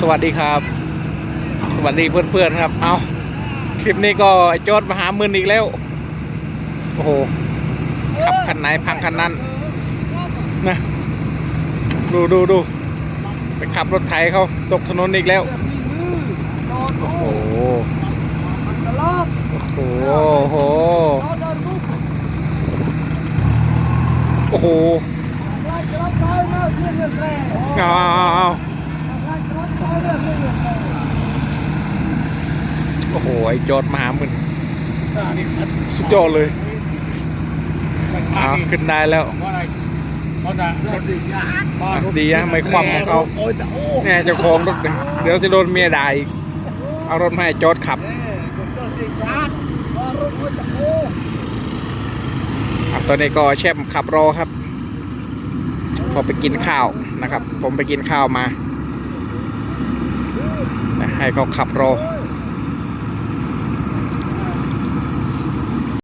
สวัสดีครับ สวัสดีเพื่อนๆครับ เอาคลิปนี้ก็ไอ้โจอดมาหามืนอีกแล้ว โอ้โหขับคันไหนพังคันนั้นนะดูดูดูไปขับรถไถเขาตกถนนอีกแล้ว โอ้โหโอ้โหโอ้โหโอ้โหเอาเอาเอาเอา โอ้โห ไอ้โจอดมาหามึนสุดยอดเลยเอาขึ้นได้แล้วดีนะไม่คว่ำของเขาเนี่ยเจ้าของรถเนี่ยเดี๋ยวจะโดนเมียด่าอีก เอารถมาให้โจอดขับอะตอนนี้ก็เชฟขับรอครับพอไปกินข้าวนะครับ ผมไปกินข้าวมานะ ให้เขาขับรอ